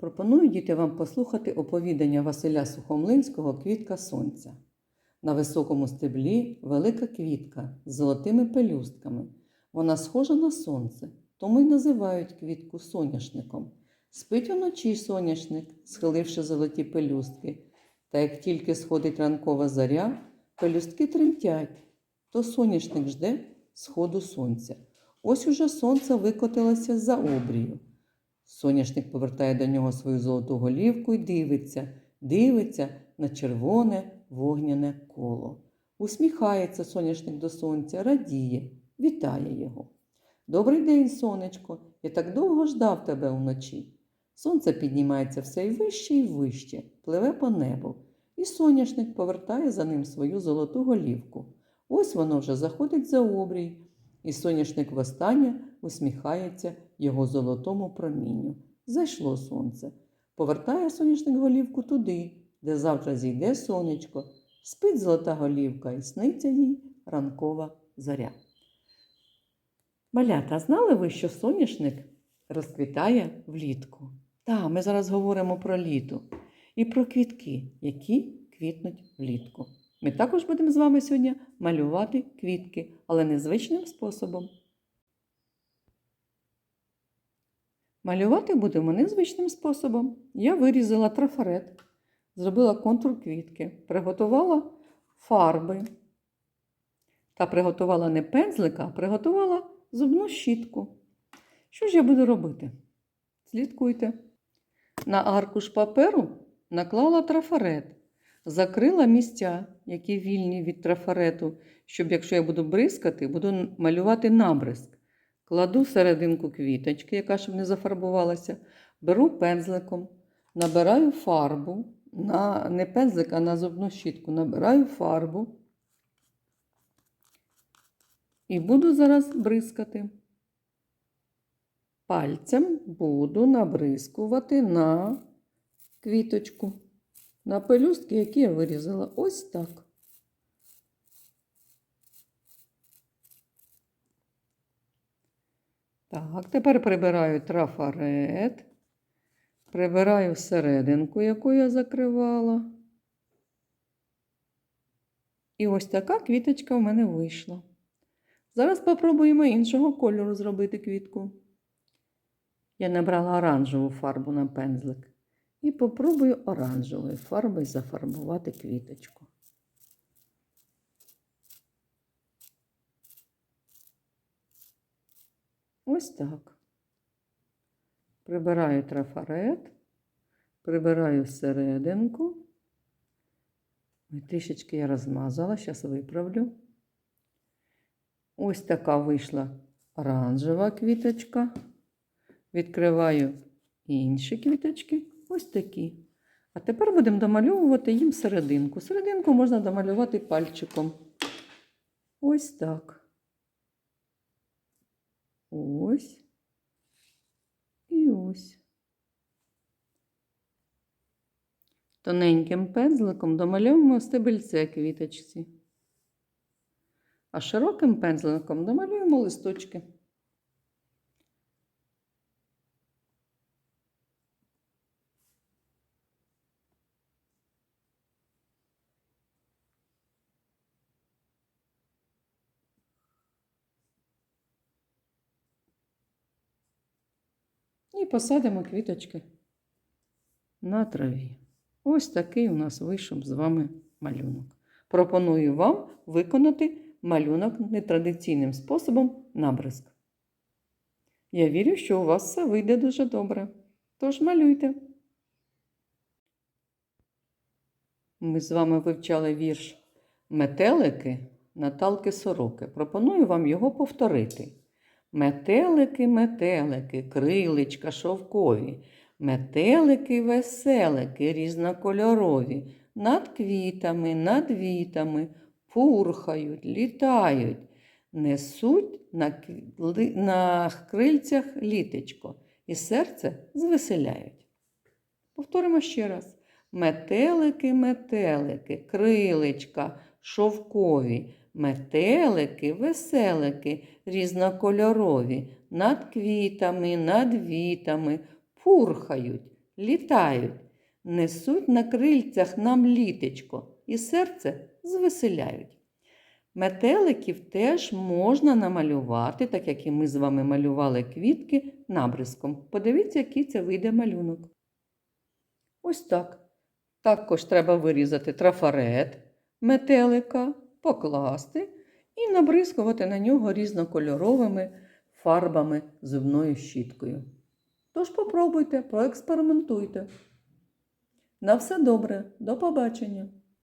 Пропоную діти вам послухати оповідання Василя Сухомлинського Квітка сонця. На високому стеблі велика квітка з золотими пелюстками. Вона схожа на сонце, тому й називають квітку соняшником. Спить уночі соняшник, схиливши золоті пелюстки. Та як тільки сходить ранкова заря, пелюстки тремтять, то соняшник жде сходу сонця. Ось уже сонце викотилося за обрію. Соняшник повертає до нього свою золоту голівку і дивиться, дивиться на червоне вогняне коло. Усміхається соняшник до сонця, радіє, вітає його. Добрий день, сонечко, я так довго ждав тебе уночі. Сонце піднімається все вище і вище, пливе по небу, і соняшник повертає за ним свою золоту голівку. Ось воно вже заходить за обрій, і соняшник востаннє усміхається його золотому промінню. Зайшло сонце. Повертає соняшник голівку туди, де завтра зійде сонечко, спить золота голівка і сниться їй ранкова зоря. Малята, знали ви, що соняшник розквітає влітку? Так, ми зараз говоримо про літо і про квітки, які квітнуть влітку. Ми також будемо з вами сьогодні малювати квітки, але незвичним способом. Малювати будемо незвичним способом. Я вирізала трафарет, зробила контур квітки, приготувала фарби та приготувала не пензлика, а приготувала зубну щітку. Що ж я буду робити? Слідкуйте. На аркуш паперу наклала трафарет, закрила місця, які вільні від трафарету, щоб, якщо я буду бризкати, буду малювати набризк. Кладу серединку квіточки, яка щоб не зафарбувалася, беру пензликом, набираю фарбу, на, не пензлик, а на зубну щітку, набираю фарбу і буду зараз бризкати. Пальцем буду набризкувати на квіточку, на пелюстки, які я вирізала. Ось так. Так, тепер прибираю трафарет, прибираю серединку, яку я закривала. І ось така квіточка в мене вийшла. Зараз спробуємо іншого кольору зробити квітку. Я набрала оранжеву фарбу на пензлик і попробую оранжевою фарбою зафарбувати квіточку. Ось так. Прибираю трафарет, прибираю серединку. Трішечки я розмазала, зараз виправлю. Ось така вийшла оранжева квіточка. Відкриваю інші квіточки, ось такі. А тепер будемо домальовувати їм серединку. Серединку можна домалювати пальчиком. Ось так. Ось. І ось. Тоненьким пензликом домалюємо стебельце квіточці. А широким пензликом домалюємо листочки. І посадимо квіточки на траві. Ось такий у нас вийшов з вами малюнок. Пропоную вам виконати малюнок нетрадиційним способом набризк. Я вірю, що у вас все вийде дуже добре. Тож малюйте. Ми з вами вивчали вірш Метелики Наталки Сороки. Пропоную вам його повторити. Метелики, метелики, крилечка шовкові, метелики, веселики, різнокольорові, над квітами, над вітами, пурхають, літають, несуть на, на крильцях літечко і серце звеселяють. Повторимо ще раз. Метелики, метелики, крилечка, шовкові, метелики, веселики, різнокольорові, над квітами, над вітами, пурхають, літають, несуть на крильцях нам літечко і серце звеселяють. Метеликів теж можна намалювати, так як і ми з вами малювали квітки набризком. Подивіться, який це вийде малюнок. Ось так. Також треба вирізати трафарет метелика, покласти і набризкувати на нього різнокольоровими фарбами зубною щіткою. Тож попробуйте, проекспериментуйте. На все добре, до побачення!